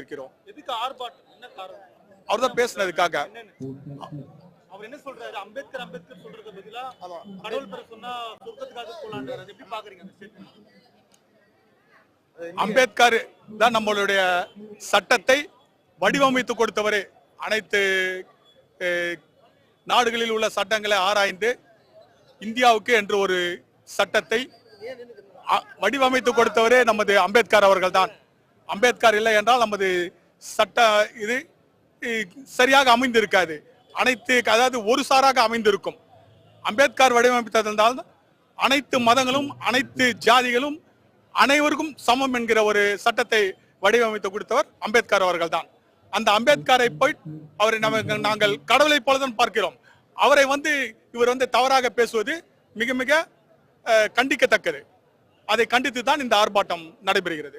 இருக்கிறோம். எதுக்கு ஆர்ப்பாட்டம்? என்ன காரணம்? அவர் தான் பேசுனதுக்காக அவர் என்ன சொல்றாரு? அம்பேத்கர் அம்பேத்கர் சொல்றது பதிலா கடவுள் பேர் சொன்னா சொர்க்கத்துக்காக போலான்றாரு. எப்படி பாக்குறீங்க அந்த ஸ்டேட்மெண்ட் அம்பேத்கர் தான் நம்மளுடைய சட்டத்தை வடிவமைத்து கொடுத்தவர். அனைத்து நாடுகளில் உள்ள சட்டங்களை ஆராய்ந்து இந்தியாவுக்கு என்று ஒரு சட்டத்தை வடிவமைத்து கொடுத்தவரே நமது அம்பேத்கர் அவர்கள் தான். அம்பேத்கர் இல்லை என்றால் நமது சட்ட இது சரியாக அமைந்திருக்காது. அனைத்து அதாவது ஒரு சாராக அமைந்திருக்கும். அம்பேத்கர் வடிவமைத்ததால் அனைத்து மதங்களும் அனைத்து ஜாதிகளும் அனைவருக்கும் சமம் என்கிற ஒரு சட்டத்தை வடிவமைத்து கொடுத்தவர் அம்பேத்கர் அவர்கள் தான் அந்த அம்பேத்கரை போய் அவரை நமக்கு நாங்கள் கடவுளை போலதான் பார்க்கிறோம். அவரை வந்து இவர் வந்து தவறாக பேசுவது மிக மிக அஹ், கண்டிக்கத்தக்கது. அதை கண்டித்து தான் இந்த ஆர்ப்பாட்டம் நடைபெறுகிறது.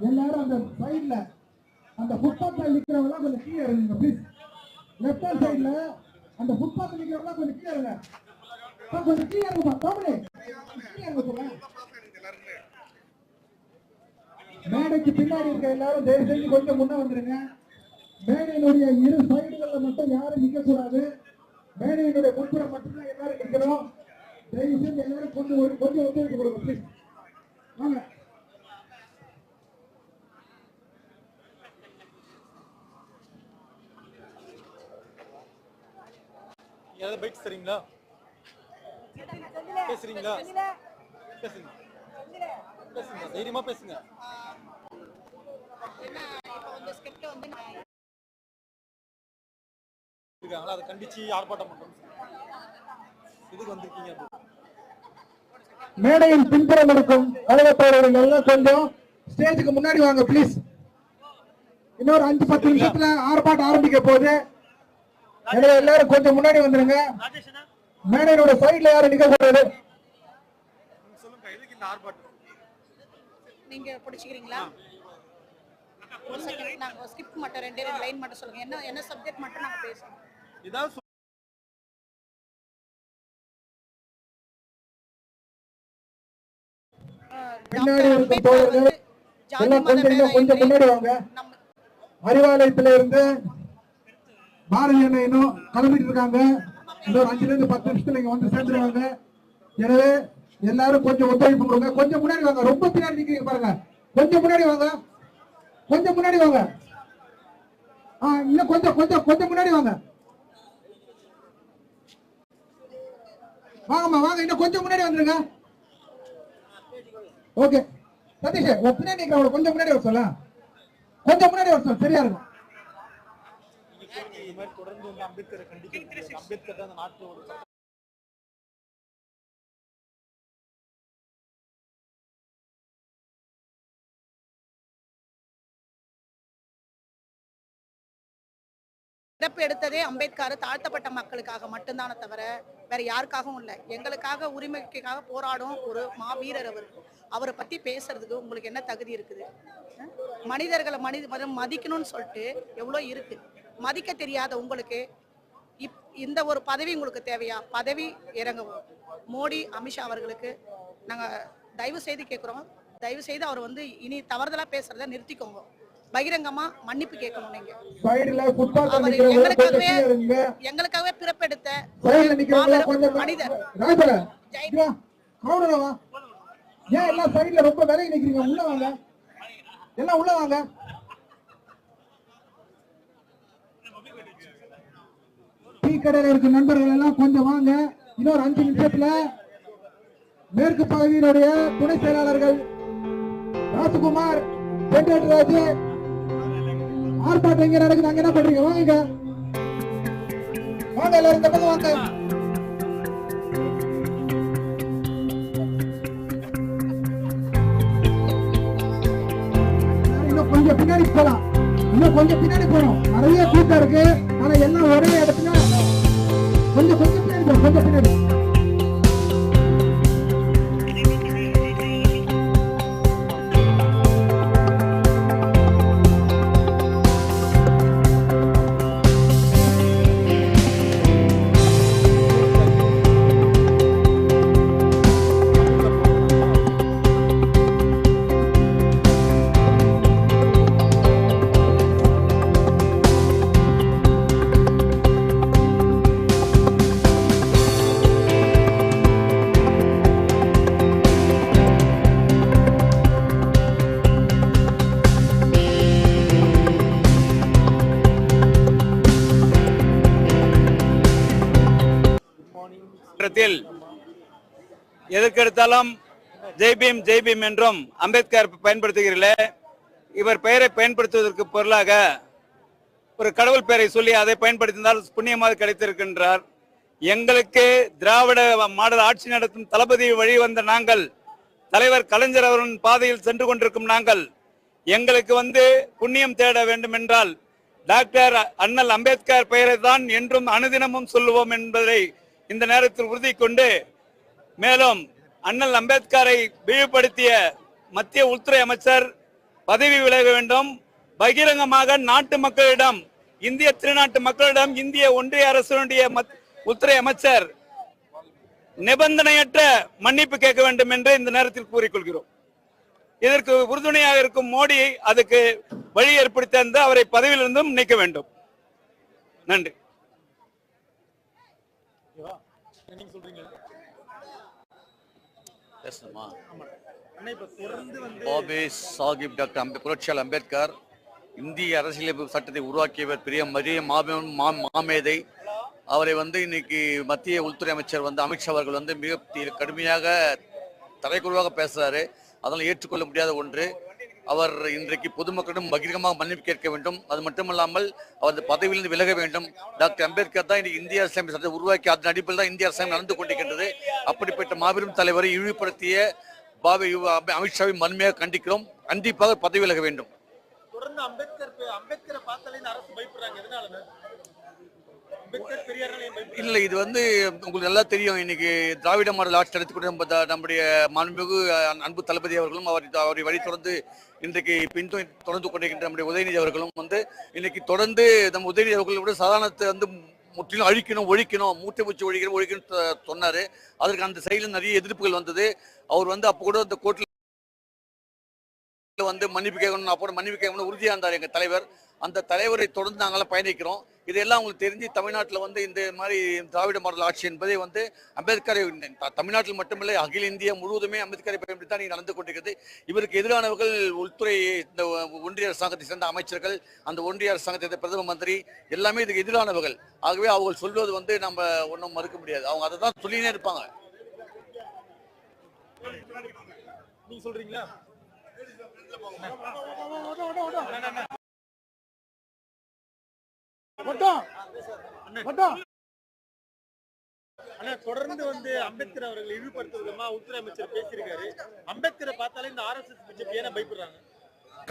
எல்லாரும் அந்த சைடுல அந்த ஃபுட்பாத்ல நிக்கிறவங்க கொஞ்சம் கீழே இருங்க ப்ளீஸ் லெஃப்ட் ஹேண்ட் சைடுல அந்த ஃபுட்பாத்ல நிக்கிறவங்க கொஞ்சம் கீழே கொஞ்சம் கீழே கீழே சொல்ல மேடைக்கு பின்னாடி இருக்க எல்லாரும் தயவு செஞ்சு கொஞ்சம் முன்ன வந்துருங்க. மேடையினுடைய இரு சைடுகள்ல மட்டும் யாரும் நிக்க கூடாது மேடையினுடைய முன்புறம் மட்டும்தான் எல்லாரும் நிக்கணும். தயவு செஞ்சு எல்லாரும் கொஞ்சம் ஒரு- கொஞ்சம் ஒத்துழைப்பு கொடுங்க ப்ளீஸ் வாங்க. ஏதாவது பைக்ஸ் தரீங்களா? பேசுறீங்களா? பேசுங்க. தைரியமா பேசுங்க. இருக்காங்களா? அதை கண்டிச்சு ஆர்ப்பாட்டம் பண்றோம் இதுக்கு வந்திருக்கீங்க மேடையின் பின்புறம் இருக்கும் கழகத்தோழர்கள் எல்லாம் கொஞ்சம் ஸ்டேஜுக்கு முன்னாடி வாங்க ப்ளீஸ் இன்னொரு அஞ்சு பத்து நிமிஷத்துல ஆர்ப்பாட்டம் ஆரம்பிக்க போகுது. எனவே எல்லாரும் கொஞ்சம் முன்னாடி வந்துருங்க. மேடையினோட சைடுல யாரும் நிக்க கூடாது இந்த நீங்க பிடிச்சிக்கிறீங்களா? ஒரு செகண்ட் நாங்க ஸ்கிப் மட்டும். ரெண்டே ரெண்டு லைன் மட்டும் சொல்லுங்க. என்ன என்ன சப்ஜெக்ட் மட்டும் நாங்க பேசுறோம் ஏதாவது சொல்- பின்னாடி டாக்டர் இருக்கும் அம்பேத்கர் தோழர்கள் வந்து ஜாதி எல்லாம் மத கொஞ்சம் இன்னும் கொஞ்சம் பேதமின்றி முன்னாடி வாங்க. அறிவாலயத்துல இருந்து பாரதிய அண்ணா இன்னும் கிளம்பிட்டு இருக்காங்க. இன்னொரு அஞ்சுல இருந்து பத்து நிமிஷத்துல இங்க வந்து சேர்ந்துருவாங்க. எனவே எல்லாரும் கொஞ்சம் ஒத்துழைப்பு கொடுங்க. கொஞ்சம் முன்னாடி வாங்க. ரொம்ப பின்னாடி நிக்கிறீங்க பாருங்க. கொஞ்சம் முன்னாடி வாங்க. கொஞ்சம் முன்னாடி வாங்க. ஆ இன்னும் கொஞ்சம் கொஞ்சம் கொஞ்சம் முன்னாடி வாங்க. வாங்கம்மா வாங்க இன்னும் கொஞ்சம் முன்னாடி வந்துருங்க. ஓகே. சதீஷ் உன் பின்னாடி கொஞ்சம் முன்னாடி வர சொல்ல. கொஞ்சம் முன்னாடி வர சொல்ல சரியா இருக்கும். தொடர்ந்து அம்பேத்கரை கண்டிக்கிறது அம்பேத்கர் தான் நாட்டோட பிறப்பு எடுத்ததே அம்பேத்கர் தாழ்த்தப்பட்ட மக்களுக்காக மட்டும்தானே தவிர வேற யாருக்காகவும் இல்லை. எங்களுக்காக உரிமைக்காக போராடும் ஒரு மாவீரர் அவர். அவரை பத்தி பேசுறதுக்கு உங்களுக்கு என்ன தகுதி இருக்குது? மனிதர்களை மனித மதம் மதிக்கணும்னு சொல்லிட்டு எவ்வளோ இருக்கு? மதிக்க தெரியாத உங்களுக்கு இப் இந்த ஒரு பதவி உங்களுக்கு தேவையா? பதவி இறங்கவும் மோடி அமித்ஷா அவர்களுக்கு நாங்கள் தயவு செய்து கேட்குறோம் தயவு செய்து அவர் வந்து இனி தவறுதலாக பேசுறத நிறுத்திக்கோங்க. பகிரங்கமா மன்னிப்பு கேட்கணும் நீங்க. அவர் எங்களுக்காகவே எங்களுக்காகவே பிறப்பெடுத்த மனிதர். ஏன் எல்லாம் சைடுல ரொம்ப விலகி நிக்கிறீங்க? உள்ள வாங்க. எல்லாம் உள்ள வாங்க. டீ கடையில இருக்க நண்பர்கள் எல்லாம் கொஞ்சம் வாங்க. இன்னொரு அஞ்சு நிமிஷத்துல மேற்கு பகுதியினுடைய துணை செயலாளர்கள் ராஜகுமார் வெங்கட்ராஜ் ஆர்ப்பாட்டம் இங்க நடக்குது. அங்க என்ன பண்றீங்க? வாங்க வாங்க எல்லாரும் இந்த பக்கம் வாங்க. இன்னும் கொஞ்சம் பின்னாடி போலாம். இன்னும் கொஞ்சம் பின்னாடி போறோம். நிறைய கூட்டம் இருக்கு. ஆனா எல்லாம் ஒரே இடத்துல. கொஞ்சம் கொஞ்சம் பின்னாடி போறோம் கொஞ்சம் பின்னாடி. காலகட்டத்தில் எதற்கெடுத்தாலும் ஜெய்பீம் ஜெய்பீம் என்றும் அம்பேத்கர் பயன்படுத்துகிறீர்களே. இவர் பெயரை பயன்படுத்துவதற்கு பொருளாக ஒரு கடவுள் பெயரை சொல்லி அதை பயன்படுத்தினால் புண்ணியமாக கிடைத்திருக்கின்றார். எங்களுக்கு திராவிட மாடல் ஆட்சி நடத்தும் தளபதி வழி வந்த நாங்கள் தலைவர் கலைஞர் அவரின் பாதையில் சென்று கொண்டிருக்கும் நாங்கள் எங்களுக்கு வந்து புண்ணியம் தேட வேண்டும் என்றால் டாக்டர் அண்ணல் அம்பேத்கர் பெயரை தான் என்றும் அனுதினமும் சொல்லுவோம் என்பதை இந்த நேரத்தில் உறுதி கொண்டு மேலும் அண்ணல் அம்பேத்கரை விழிவுபடுத்திய மத்திய உள்துறை அமைச்சர் பதவி விலக வேண்டும். பகிரங்கமாக நாட்டு மக்களிடம் இந்திய திருநாட்டு மக்களிடம் இந்திய ஒன்றிய அரசினுடைய மத்- உள்துறை அமைச்சர் நிபந்தனையற்ற மன்னிப்பு கேட்க வேண்டும் என்று இந்த நேரத்தில் கூறிக்கொள்கிறோம். இதற்கு உறுதுணையாக இருக்கும் மோடி அதுக்கு வழி ஏற்படுத்தி தந்து அவரை பதவியிலிருந்தும் நீக்க வேண்டும். நன்றி. நீங்க சொல்றீங்க? பேசணுமா? பாபே சாஹிப் டாக்டர் அம்பே புரட்சியாளர் அம்பேத்கர் இந்திய அரசியலமைப்பு சட்டத்தை உருவாக்கியவர் பெரிய மதிய மாபெரும் மா மாமேதை. அவரை வந்து இன்னைக்கு மத்திய உள்துறை அமைச்சர் வந்து அமித்ஷா அவர்கள் வந்து மிக கடுமையாக தலைக்குழுவாக பேசுறாரு. அதனால் ஏற்றுக்கொள்ள முடியாத ஒன்று. அவர் இன்றைக்கு பொதுமக்களிடம் பகிரங்கமாக மன்னிப்பு கேட்க வேண்டும். அது மட்டுமல்லாமல் அவர் அந்த பதவியிலிருந்து விலக வேண்டும். டாக்டர் அம்பேத்கர் தான் இன்றைக்கு இந்திய அரசியலமைப்பு சட்டம் உருவாக்கி அதன் அடிப்படையில் தான் இந்திய அரசாங்கம் நடந்து கொண்டிருக்கின்றது. அப்படிப்பட்ட மாபெரும் தலைவரை இழிவுபடுத்திய பாபே அமித்ஷாவை வன்மையாக கண்டிக்கிறோம். கண்டிப்பாக பதவி விலக வேண்டும். தொடர்ந்து அம்பேத்கர் அம்பேத்கரை பார்த்தாலே அரசு பயப்படுறாங்க. எதனால அம்பேத்கர் பெரியாரால ஏன் பயப்படுறாங்க இல்லை இது வந்து உங்களுக்கு நல்லா தெரியும். இன்னைக்கு திராவிட மாடல் ஆட்சி நடத்திக்கூடிய நம்ம நம்முடைய மாண்புமிகு அன்பு தளபதி அவர்களும் அவர் அவரை வழி தொடர்ந்து இன்றைக்கு பின்துணை தொடர்ந்து கொண்டிருக்கின்ற நம்முடைய உதயநிதி அவர்களும் வந்து இன்னைக்கு தொடர்ந்து நம்ம உதயநிதி அவர்களோட சாதாரணத்தை வந்து முற்றிலும் அழிக்கணும் ஒழிக்கணும் மூட்டை பூச்சி ஒழிக்கணும் ஒழிக்கணும் சொன்னார் சொன்னாரு. அதற்கு அந்த சைடில் நிறைய எதிர்ப்புகள் வந்தது. அவர் வந்து அப்போ கூட அந்த கோர்ட்டில் வந்து மன்னிப்பு கேட்கணும் அப்புறம் மன்னிப்பு கேட்கணும் உறுதியாக இருந்தார் எங்கள் தலைவர். அந்த தலைவரை தொடர்ந்து நாங்களாம் பயணிக்கிறோம். இதெல்லாம் உங்களுக்கு தெரிஞ்சு தமிழ்நாட்டில் வந்து இந்த மாதிரி திராவிட மாடல் ஆட்சி என்பதை வந்து அம்பேத்கரை த- தமிழ்நாட்டில் மட்டுமில்லை அகில இந்தியா முழுவதுமே அம்பேத்கரை பயன்படுத்தி தான் நடந்து கொண்டிருக்கிறது இவருக்கு எதிரானவர்கள் உள்துறை இந்த ஒன்றிய அரசாங்கத்தை சேர்ந்த அமைச்சர்கள் அந்த ஒன்றிய அரசாங்கத்தை சேர்ந்த பிரதம மந்திரி எல்லாமே இதுக்கு எதிரானவர்கள். ஆகவே அவங்க சொல்வது வந்து நம்ம ஒன்றும் மறுக்க முடியாது. அவங்க அதை தான் சொல்லினே இருப்பாங்க. நீங்க சொல்றீங்களா? மட்டும். மட்டும். ஆனா தொடர்ந்து வந்து அம்பேத்கர் அவர்களை இழிவுபடுத்தும் விதமா உள்துறை அமைச்சர் பேசியிருக்காரு. அம்பேத்கரை பார்த்தாலே இந்த ஆர்எஸ்எஸ் பிஜேபி ஏன்னா பயப்படுறாங்க?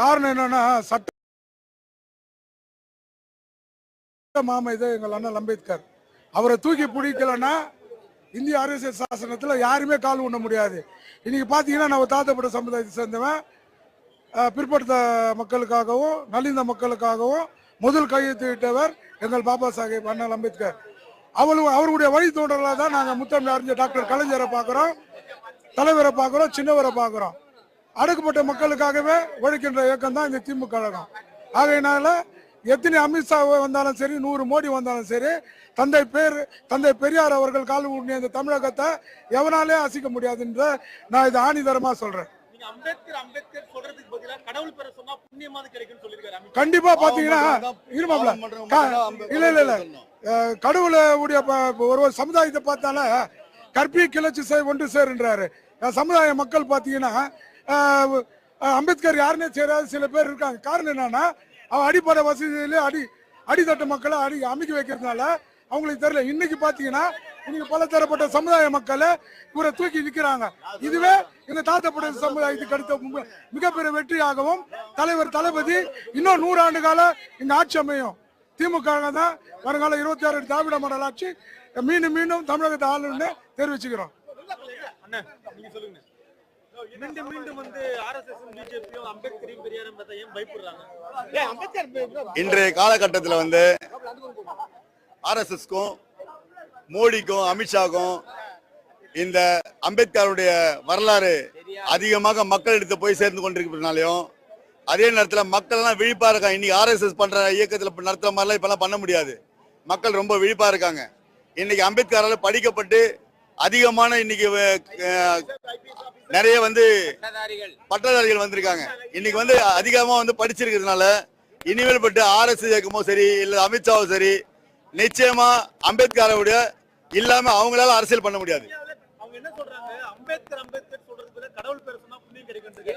காரணம் என்னன்னா சட்ட மாமேதை எங்கள் அண்ணல் அம்பேத்கர். அவரை தூக்கி பிடிக்கலன்னா இந்திய அரசியல் சாசனத்துல யாருமே கால் ஊன முடியாது. இன்னைக்கு பாத்தீங்கன்னா நம்ம தாத்தப்பட்ட சமுதாயத்தை சேர்ந்தவன். பிற்படுத்த மக்களுக்காகவும் நலிந்த மக்களுக்காகவும் முதல் கையெழுத்திட்டவர் எங்கள் பாபா சாஹேப் அண்ணல் அம்பேத்கர். அவரு அவருடைய வழித்தோன்றலாக தான் நாங்கள் முத்தமிழ் அறிஞர் டாக்டர் கலைஞரை பார்க்குறோம் தலைவரை பார்க்குறோம் சின்னவரை பார்க்குறோம். அடுக்கப்பட்ட மக்களுக்காகவே உழைக்கின்ற இயக்கம் தான் இந்த திமுக கழகம். ஆகையினால எத்தனை அமித்ஷா வந்தாலும் சரி நூறு மோடி வந்தாலும் சரி தந்தை பேர் தந்தை பெரியார் அவர்கள் கால் ஊண்டிய இந்த தமிழகத்தை எவனாலே அசிக்க முடியாதுன்ற நான் இதை ஆணிதரமாக சொல்கிறேன் அம்பேத்கர் அம்பேத்கர் சொல்றதுக்கு பதிலா கடவுள் பேரை சொன்னா புண்ணியமாவது கிடைக்கும்னு சொல்லியிருக்காரு அமித்ஷா. கண்டிப்பா பாத்தீங்கன்னா இருமாப்ல இல்ல இல்ல இல்ல. அஹ், கடவுளுடைய ப- ஒரு ஒரு சமுதாயத்தை பார்த்தால கற்பி கிளர்ச்சி செய் ஒன்று சேருன்றாரு. சமுதாய மக்கள் அஹ், அம்பேத்கர் யாருன்னே சேராத சில பேர் இருக்காங்க. காரணம் என்னன்னா அவன் அடிப்படை வசதியில அடி அடித்தட்டு மக்களை அடி அமைக்க வைக்கிறதுனால அவங்களுக்கு தெரியல. இன்னைக்கு பாத்தீங்கன்னா இன்னைக்கு பல தரப்பட்ட சமுதாய மக்களை இவரை தூக்கி நிக்கிறாங்க. இதுவே எங்க தாத்தப்பட்ட சமுதாயத்துக்கு அடுத்த மிக- மிகப்பெரிய வெற்றியாகவும் தலைவர் தளபதி இன்னும் நூறாண்டு கால இந்த ஆட்சி அமையும். திமுக தான் வருங்கால இருபத்தி ஆறு திராவிட மாடல் ஆட்சி மீண்டும் மீண்டும் தமிழகத்தை ஆளுன்னு தெரிவிச்சுக்கிறோம். மீண்டும் மீண்டும் வந்து இன்றைய காலகட்டத்தில் வந்து ஆர்எஸ்எஸ்க்கும் மோடிக்கும் அமித்ஷாக்கும் இந்த அம்பேத்கருடைய வரலாறு அதிகமாக மக்களிடத்து போய் சேர்ந்து கொண்டிருக்கிறதுனாலையும் அதே நேரத்தில் மக்கள்லாம் விழிப்பா இருக்காங்க. இன்னைக்கு ஆர்எஸ்எஸ் பண்ற இயக்கத்தில் நடத்துற மாதிரிலாம் இப்பெல்லாம் பண்ண முடியாது. மக்கள் ரொம்ப விழிப்பா இருக்காங்க. இன்னைக்கு அம்பேத்கரால் படிக்கப்பட்டு அதிகமான இன்னைக்கு நிறைய வந்து பட்டதாரிகள். வந்திருக்காங்க. இன்னைக்கு வந்து அதிகமா வந்து படிச்சிருக்கிறதுனால இனிமேல் பட்டு ஆர்எஸ் இயக்கமோ சரி இல்ல அமித்ஷாவோ சரி நிச்சயமா அம்பேத்கரோடைய இல்லாம அவங்களால அரசியல் பண்ண முடியாது. அம்பேத்கர் அம்பேத்கர்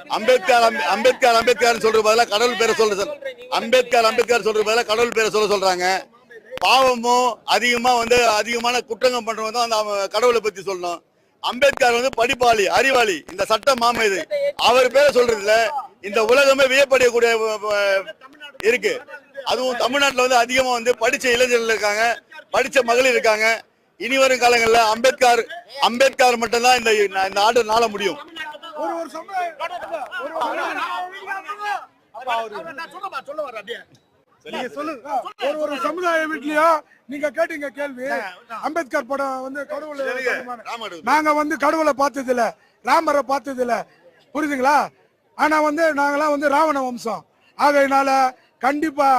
அம்பேத்கர் அம்பே- அம்பேத்கர் அம்பேத்கர் சொல்ற பதிலா கடவுள் பேரை சொல்ற சொல் அம்பேத்கர் அம்பேத்கர் சொல்ற பதிலா கடவுள் பேரை சொல்ல சொல்றாங்க. பாவமும் அதிகமா வந்து அதிகமான குற்றங்கள் பண்றவங்க தான் அந்த கடவுளை பத்தி சொல்லணும். அம்பேத்கர் வந்து படிப்பாளி அறிவாளி. இந்த சட்ட மாம இது. அவர் பேரை சொல்றதுல இந்த உலகமே வியப்படையக்கூடிய இருக்கு. அதுவும் தமிழ்நாட்டுல வந்து அதிகமா வந்து படிச்ச இளைஞர்கள் இருக்காங்க படிச்ச மகளிர் இருக்காங்க. இனி வரும் காலங்கள்ல அம்பேத்கர் அம்பேத்கர் மட்டும்தான் இந்த இந்த நாடு நாள முடியும். ஒரு ஒரு சமுதாய வீட்லயும் நீங்க கேட்டீங்க கேள்வி. அம்பேத்கர் படம் வந்து கடவுள் நாங்க வந்து கடவுளை பார்த்தது இல்ல ராமரை பார்த்தது இல்ல புரியுதுங்களா? ஆனா வந்து நாங்கெல்லாம் வந்து ராவண வம்சம். ஆகையினால கண்டிப்பா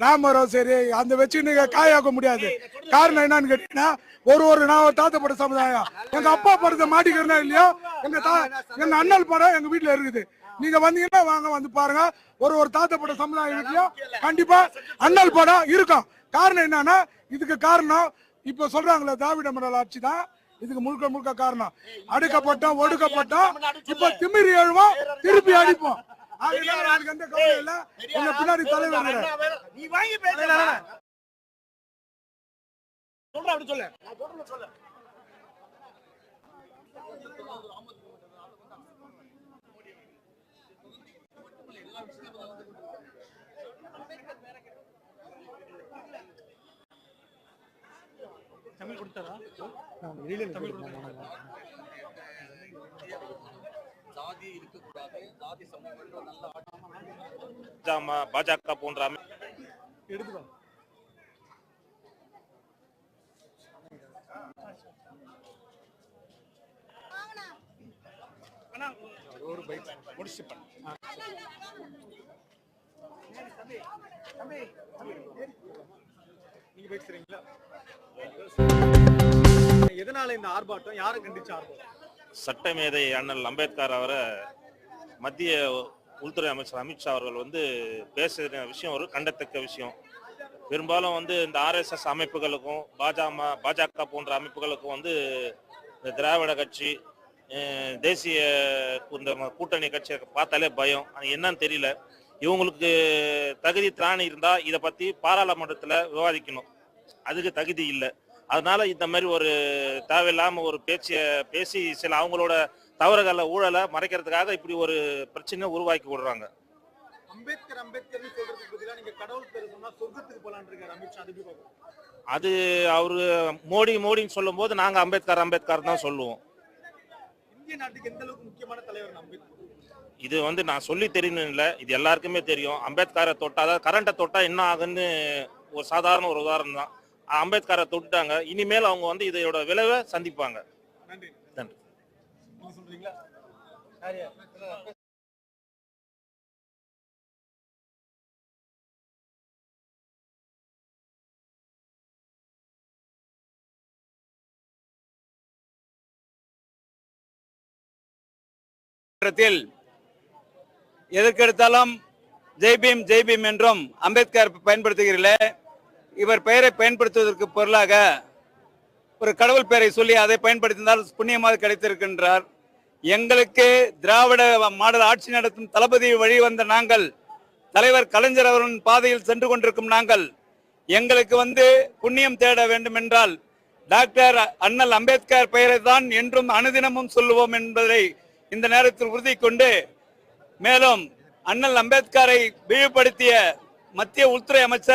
ராமரும் சரி அந்த வச்சு நீங்க காயாக்க முடியாது. காரணம் என்னன்னு கேட்டீங்கன்னா ஒரு ஒரு நான் தாத்தப்பட்ட சமுதாயம். எங்க அப்பா படத்தை மாட்டிக்கிறனா இல்லையோ? எங்க தா எங்க அண்ணல் படம் எங்க வீட்டுல இருக்குது. நீங்க வந்தீங்கன்னா வாங்க வந்து பாருங்க. ஒரு ஒரு தாத்தப்பட்ட சமுதாய வீட்லயும் கண்டிப்பா அண்ணல் படம் இருக்கும். காரணம் என்னன்னா இதுக்கு காரணம் இப்ப சொல்றாங்களே திராவிட மண்டல ஆட்சி தான். இதுக்கு முழுக்க முழுக்க காரணம். அடுக்கப்பட்டோம் ஒடுக்கப்பட்டோம். இப்ப திமிரி எழுவோம் திருப்பி அடிப்போம். எனக்கு எந்த கவலையும் இல்ல. பின்னாடி தலைவர் சொல்ற அப்படி சொல்லு. சொல்லு. தமிழ் கொடுத்தாரா? தமிழ் கொடுத்தாரா? ஜாமா பாஜக போன்ற அமை- நீங்க எதனால இந்த ஆர்ப்பாட்டம்? யாரை கண்டிச்ச ஆர்ப்பாட்டம்? சட்டமேதை அண்ணல் அம்பேத்கர் அவரை மத்திய உள்துறை அமைச்சர் அமித்ஷா அவர்கள் வந்து பேசுகிற விஷயம் ஒரு கண்டத்தக்க விஷயம். பெரும்பாலும் வந்து இந்த ஆர்எஸ்எஸ் அமைப்புகளுக்கும் பாஜக பாஜக போன்ற அமைப்புகளுக்கும் வந்து இந்த திராவிட கட்சி தேசிய இந்த கூட்டணி கட்சியை பார்த்தாலே பயம். அது என்னன்னு தெரியல. இவங்களுக்கு தகுதி திராணி இருந்தா இதை பத்தி பாராளுமன்றத்தில் விவாதிக்கணும். அதுக்கு தகுதி இல்லை. அதனால இந்த மாதிரி ஒரு தேவையில்லாம ஒரு பேச்சிய பேசி சில அவங்களோட தவறுகளை ஊழலை மறைக்கிறதுக்காக இப்படி ஒரு பிரச்சனையை உருவாக்கி விடுறாங்க. அம்பேத்கர் அம்பேத்கர்னு சொல்றதுக்கு பதிலா நீங்க கடவுள் பேர் சொன்னா சொர்க்கத்துக்கு போலான்னு இருக்காரு அமித்ஷா அது? அது அவரு மோடி மோடின்னு சொல்லும்போது நாங்க அம்பேத்கர் அம்பேத்கர் தான் சொல்லுவோம். இந்திய நாட்டுக்கு எந்த அளவுக்கு முக்கியமான தலைவர் அம்பேத்கர்? இது வந்து நான் சொல்லி தெரியணும் இல்லை இது எல்லாருக்குமே தெரியும். அம்பேத்கரை தொட்டா அதாவது கரண்ட்டை தொட்டா என்ன ஆகுன்னு ஒரு சாதாரண ஒரு உதாரணம் தான். அம்பேத்கரை தொட்டுட்டாங்க இனிமேல் அவங்க வந்து இதோட விளைவை சந்திப்பாங்க. நன்றி. நன்றி. சொல்றீங்களா? யார் எதற்கெடுத்தாலும் ஜெய்பீம் ஜெய்பீம் என்றும் அம்பேத்கர் பயன்படுத்துகிறீர்களே. இவர் பெயரை பயன்படுத்துவதற்கு பொருளாக ஒரு கடவுள் பெயரை சொல்லி அதை பயன்படுத்தினால் புண்ணியமாக கிடைத்திருக்கின்றார். எங்களுக்கு திராவிட மாடல் ஆட்சி நடத்தும் தளபதி வழி வந்த நாங்கள் தலைவர் கலைஞர் அவரின் பாதையில் சென்று கொண்டிருக்கும் நாங்கள் எங்களுக்கு வந்து புண்ணியம் தேட வேண்டும் என்றால் டாக்டர் அண்ணல் அம்பேத்கர் பெயரை தான் என்றும் அனுதினமும் சொல்லுவோம் என்பதை இந்த நேரத்தில் உறுதி கொண்டு மேலும் அண்ணல் அம்பேத்கரை விழிவுபடுத்திய மத்திய உள்துறை அமைச்சர்